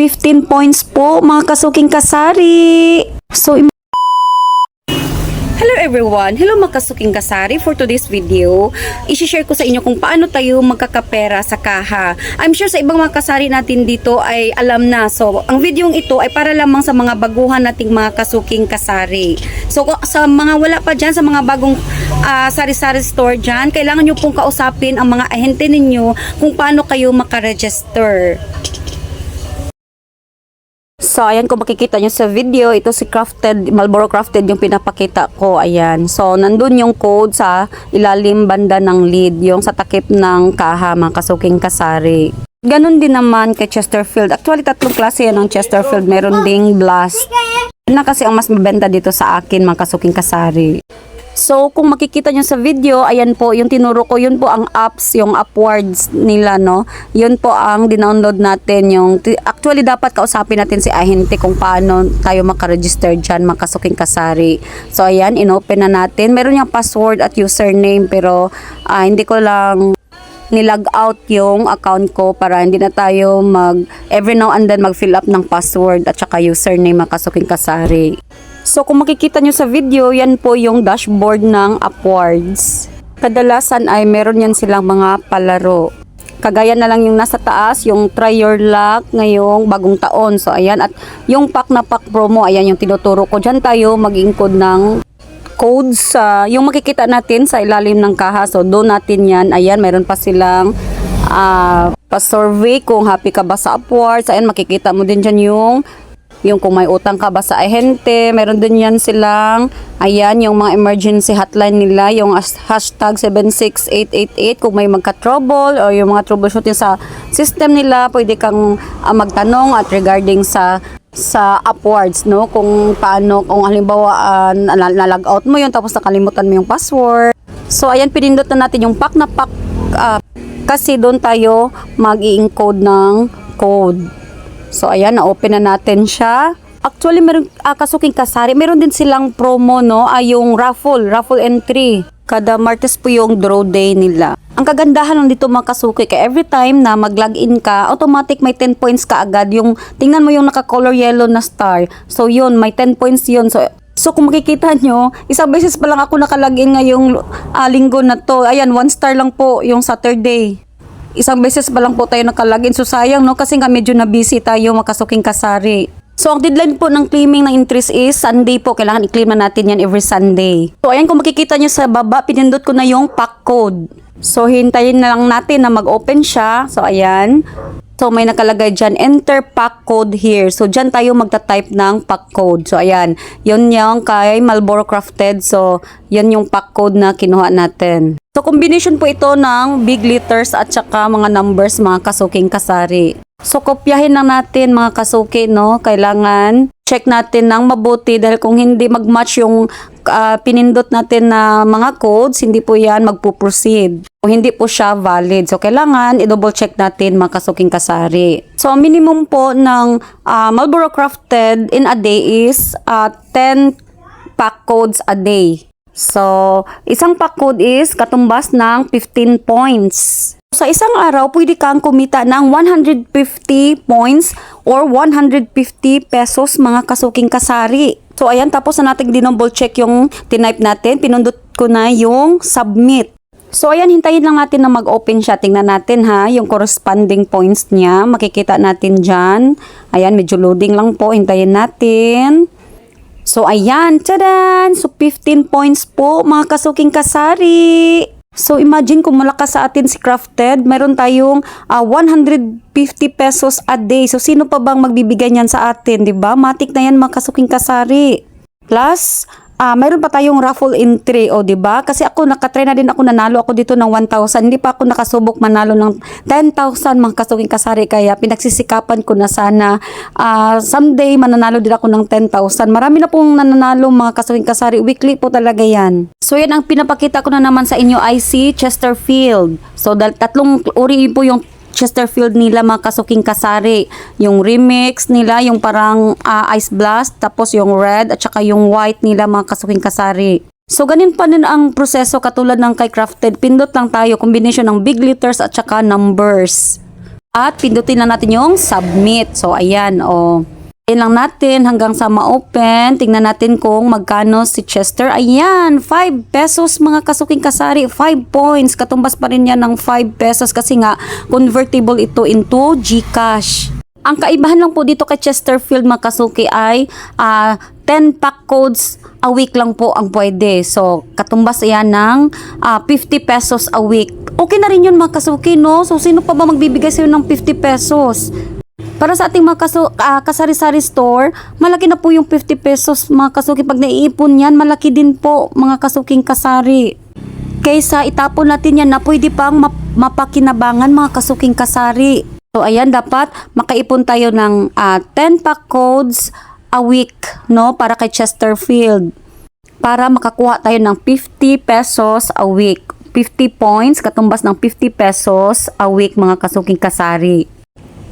15 points po mga kasuking kasari. So, Hello everyone! Hello mga kasuking kasari! For today's video, isi-share ko sa inyo kung paano tayo magkakapera sa kaha. I'm sure sa ibang mga kasari natin dito ay alam na. So, ang video ito ay para lamang sa mga baguhan nating mga kasuking kasari. So, sa mga wala pa dyan, sa mga bagong ah, sari-sari store dyan, kailangan nyo pong kausapin ang mga ahente ninyo kung paano kayo makaregister. So, ayan kung makikita nyo sa video, ito si Crafted, Marlboro Crafted yung pinapakita ko. Ayan. So, nandun yung code sa ilalim banda ng lead, yung sa takip ng kaha, mga kasuking kasari. Ganon din naman kay Chesterfield. Actually, tatlong klase yan ng Chesterfield. Meron ding Blast. Na kasi ang mas mabenta dito sa akin, mga kasuking kasari. So, kung makikita nyo sa video, ayan po, yung tinuro ko, yun po ang apps, yung upwards nila, no? Yun po ang dinownload natin, yung, actually, dapat kausapin natin si ahente kung paano tayo makaregister dyan, makasuking kasari. So, ayan, inopen na natin. Meron yung password at username, pero ah, hindi ko lang nilag out yung account ko para hindi na tayo mag every now and then mag fill up ng password at saka username makasuking kasari. So kung makikita nyo sa video, yan po yung dashboard ng Upwards. Kadalasan ay meron yan silang mga palaro. Kagaya na lang yung nasa taas, yung try your luck ngayong bagong taon. So ayan, at yung pack na pack promo, ayan yung tinuturo ko. Diyan tayo mag-encode ng codes sa yung makikita natin sa ilalim ng kaha. So doon natin 'yan. Ayan, meron pa silang ah pa-survey kung happy ka ba sa Upwords. Ayan, makikita mo din diyan yung yung kung may utang ka ba sa ahente, meron din yan silang, ayan, yung mga emergency hotline nila, yung as- hashtag 76888 kung may magka-trouble o yung mga troubleshooting sa system nila, pwede kang ah, magtanong at regarding sa sa upwards, no? Kung paano, kung halimbawa uh, na-log out mo yun tapos nakalimutan mo yung password. So, ayan, pinindot na natin yung pack na pack ah, kasi doon tayo mag-i-encode ng code. So, ayan, na-open na natin siya. Actually, meron, ah, kasuking kasari, meron din silang promo, no? Ay, yung raffle, raffle entry. Kada Martes po yung draw day nila. Ang kagandahan ng dito mga kasuki, kaya every time na mag-login ka, automatic may 10 points ka agad. Yung, tingnan mo yung naka-color yellow na star. So, yun, may 10 points yun. So, So kung makikita nyo, isang beses pa lang ako nakalagin ngayong ah, linggo na to. Ayan, one star lang po yung Saturday isang beses pa lang po tayo nakalagin. So sayang no kasi nga medyo na busy tayo makasuking kasari. So ang deadline po ng claiming ng interest is Sunday po. Kailangan i-claim na natin yan every Sunday. So ayan kung makikita nyo sa baba, pinindot ko na yung pack code. So hintayin na lang natin na mag-open siya. So ayan. So may nakalagay dyan, enter pack code here. So dyan tayo magta-type ng pack code. So ayan, yun yung kay Marlboro Crafted. So yun yung pack code na kinuha natin. So combination po ito ng big letters at saka mga numbers mga kasuking kasari. So kopyahin lang natin mga kasuki no, kailangan check natin ng mabuti dahil kung hindi mag-match yung ah, pinindot natin na mga codes, hindi po yan magpo-proceed. O hindi po siya valid. So kailangan i-double check natin mga kasuking kasari. So minimum po ng ah, Marlboro Crafted in a day is ah, 10 pack codes a day. So, isang pack code is katumbas ng 15 points. Sa isang araw, pwede kang kumita ng 150 points or 150 pesos mga kasuking kasari. So, ayan, tapos na natin dinouble check yung tinype natin. Pinundot ko na yung submit. So, ayan, hintayin lang natin na mag-open siya. Tingnan natin ha, yung corresponding points niya. Makikita natin dyan. Ayan, medyo loading lang po. Hintayin natin. So, ayan, tadaan! So, 15 points po, mga kasuking kasari. So, imagine kung malakas sa atin si Crafted, meron tayong ah, 150 pesos a day. So, sino pa bang magbibigay niyan sa atin, di ba? Matik na yan, mga kasuking kasari. Plus, ah mayroon pa tayong raffle entry, o di ba? Kasi ako nakatry na din ako nanalo ako dito ng 1,000. Hindi pa ako nakasubok manalo ng 10,000 mga kasuking kasari kaya pinagsisikapan ko na sana ah, someday mananalo din ako ng 10,000. Marami na pong nananalo mga kasuking kasari. Weekly po talaga yan. So yan ang pinapakita ko na naman sa inyo IC Chesterfield. So tatlong uri po yung Chesterfield nila mga kasuking kasari. Yung remix nila, yung parang ah, Ice Blast, tapos yung red at saka yung white nila mga kasuking kasari. So ganun pa din ang proseso katulad ng kay Crafted. Pindot lang tayo, combination ng big letters at saka numbers. At pindutin lang natin yung submit. So, ayan, o. Ayan lang natin hanggang sa ma-open. Tingnan natin kung magkano si Chester. Ayan, 5 pesos mga kasuking kasari. 5 points. Katumbas pa rin yan ng 5 pesos kasi nga convertible ito into GCash. Ang kaibahan lang po dito kay Chesterfield mga kasuki ay ah, 10 pack codes a week lang po ang pwede. So, katumbas yan ng ah, 50 pesos a week. Okay na rin yun mga kasuki, no? So, sino pa ba magbibigay sa'yo ng 50 pesos? Para sa ating mga kaso, ah, kasari-sari store, malaki na po yung 50 pesos mga kasuki. Pag naiipon yan, malaki din po mga kasuking kasari. Kaysa itapon natin yan na pwede pang map- mapakinabangan mga kasuking kasari. So ayan, dapat makaipon tayo ng ah, 10 pack codes a week no para kay Chesterfield para makakuha tayo ng 50 pesos a week. 50 points, katumbas ng 50 pesos a week mga kasuking kasari.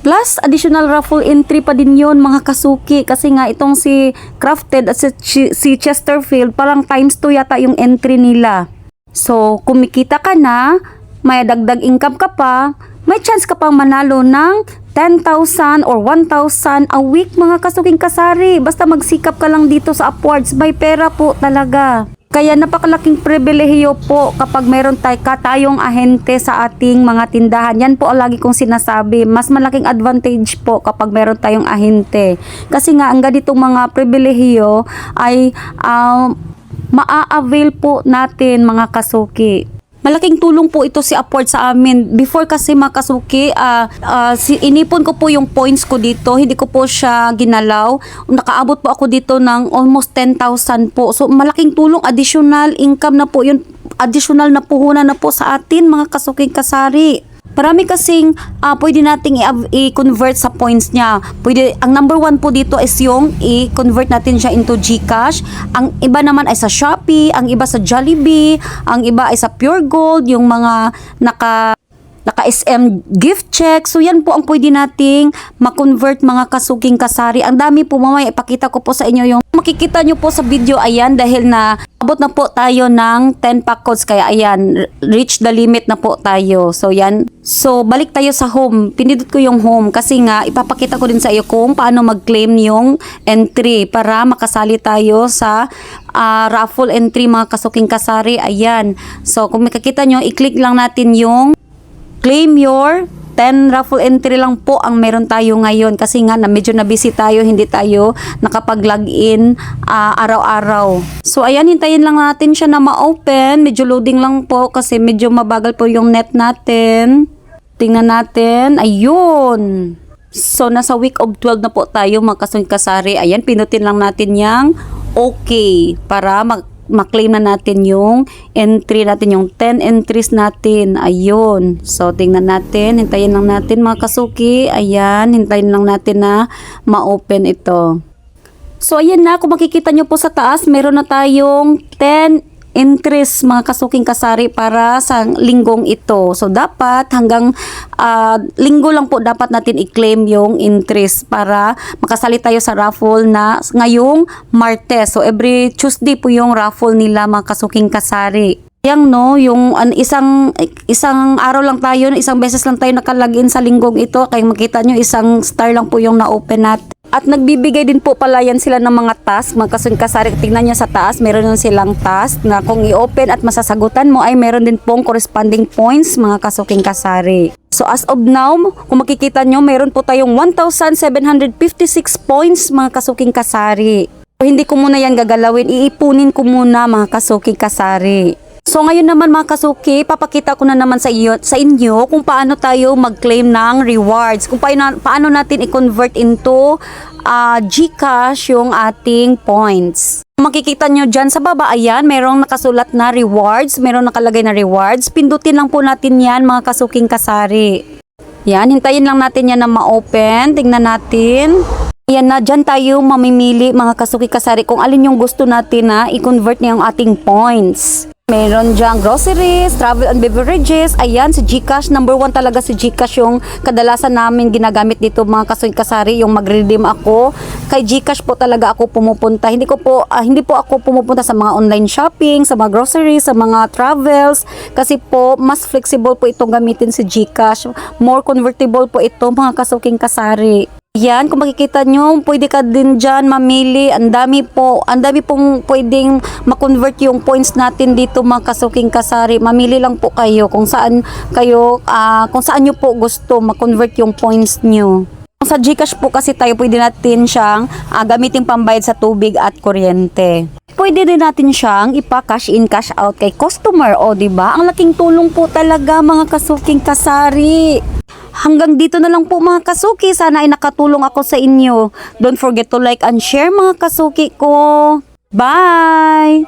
Plus, additional raffle entry pa din yon mga kasuki. Kasi nga, itong si Crafted at si, si Chesterfield, parang times 2 yata yung entry nila. So, kumikita ka na, may dagdag income ka pa, may chance ka pang manalo ng 10,000 or 1,000 a week mga kasuking kasari. Basta magsikap ka lang dito sa Upwards, may pera po talaga. Kaya napakalaking pribilehiyo po kapag meron tay ka tayong ahente sa ating mga tindahan. Yan po ang lagi kong sinasabi. Mas malaking advantage po kapag meron tayong ahente. Kasi nga ang ganitong mga pribilehiyo ay um, maa-avail po natin mga kasuki. Malaking tulong po ito si Upward sa amin. Before kasi makasuki, ah ah, si, inipon ko po yung points ko dito. Hindi ko po siya ginalaw. Nakaabot po ako dito ng almost 10,000 po. So malaking tulong, additional income na po yun. Additional na puhunan na po sa atin mga kasuking kasari. Marami kasing ah, pwede nating i-convert sa points niya. Pwede, ang number one po dito is yung i-convert natin siya into GCash. Ang iba naman ay sa Shopee, ang iba sa Jollibee, ang iba ay sa Pure Gold, yung mga naka naka SM gift check. So yan po ang pwede nating ma-convert mga kasuking kasari. Ang dami po mamaya ipakita ko po sa inyo yung makikita nyo po sa video ayan dahil na abot na po tayo ng 10 pack codes kaya ayan reach the limit na po tayo. So yan. So balik tayo sa home. Pinindot ko yung home kasi nga ipapakita ko din sa iyo kung paano mag-claim yung entry para makasali tayo sa ah, raffle entry mga kasuking kasari. Ayan. So kung makikita nyo, i-click lang natin yung claim your 10 raffle entry lang po ang meron tayo ngayon kasi nga na medyo na busy tayo hindi tayo nakapag-login ah, araw-araw. So ayan hintayin lang natin siya na ma-open. Medyo loading lang po kasi medyo mabagal po yung net natin. Tingnan natin. Ayun. So nasa week of 12 na po tayo mga kasari. Ayan pinutin lang natin yung okay para mag maklaim na natin yung entry natin, yung 10 entries natin. Ayun. So, tingnan natin. Hintayin lang natin mga kasuki. Ayan. Hintayin lang natin na ma-open ito. So, ayan na. Kung makikita nyo po sa taas, meron na tayong 10 entries mga kasuking kasari para sa linggong ito. So, dapat hanggang ah, linggo lang po dapat natin i-claim yung entries para makasali tayo sa raffle na ngayong Martes. So, every Tuesday po yung raffle nila mga kasuking kasari. Yang no, yung an, isang isang araw lang tayo, isang beses lang tayo nakalagin sa linggong ito. Kaya makita nyo, isang star lang po yung na-open natin. At nagbibigay din po pala yan sila ng mga task, mga kasungkasari. Tingnan nyo sa taas, meron din silang task na kung i-open at masasagutan mo ay meron din pong corresponding points, mga kasuking kasari. So as of now, kung makikita nyo, meron po tayong 1,756 points, mga kasuking kasari. So, hindi ko muna yan gagalawin, iipunin ko muna mga kasuking kasari. So ngayon naman mga kasuki, papakita ko na naman sa iyo sa inyo kung paano tayo mag-claim ng rewards. Kung paano, paano natin i-convert into ah, GCash yung ating points. Makikita nyo dyan sa baba, ayan, merong nakasulat na rewards, merong nakalagay na rewards. Pindutin lang po natin yan mga kasuking kasari. Yan, hintayin lang natin yan na ma-open. Tingnan natin. Ayan na, dyan tayo mamimili mga kasuki kasari kung alin yung gusto natin na i-convert yung ating points. Meron dyan groceries, travel and beverages. Ayan, si Gcash. Number one talaga si Gcash yung kadalasan namin ginagamit dito mga kasuki kasari. Yung mag-redeem ako kay GCash po talaga ako pumupunta. Hindi ko po ah, hindi po ako pumupunta sa mga online shopping, sa mga groceries, sa mga travels kasi po mas flexible po itong gamitin si GCash. More convertible po ito mga kasuking kasari. Yan, kung makikita nyo, pwede ka din dyan mamili. Ang dami po, ang dami pong pwedeng makonvert yung points natin dito mga kasuking kasari. Mamili lang po kayo kung saan kayo, ah, kung saan nyo po gusto makonvert yung points nyo. Sa Gcash po kasi tayo pwede natin siyang ah, gamitin pambayad sa tubig at kuryente. Pwede din natin siyang ipa-cash in, cash out kay customer. O, di ba? Ang laking tulong po talaga mga kasuking kasari. Hanggang dito na lang po mga kasuki. Sana ay nakatulong ako sa inyo. Don't forget to like and share mga kasuki ko. Bye!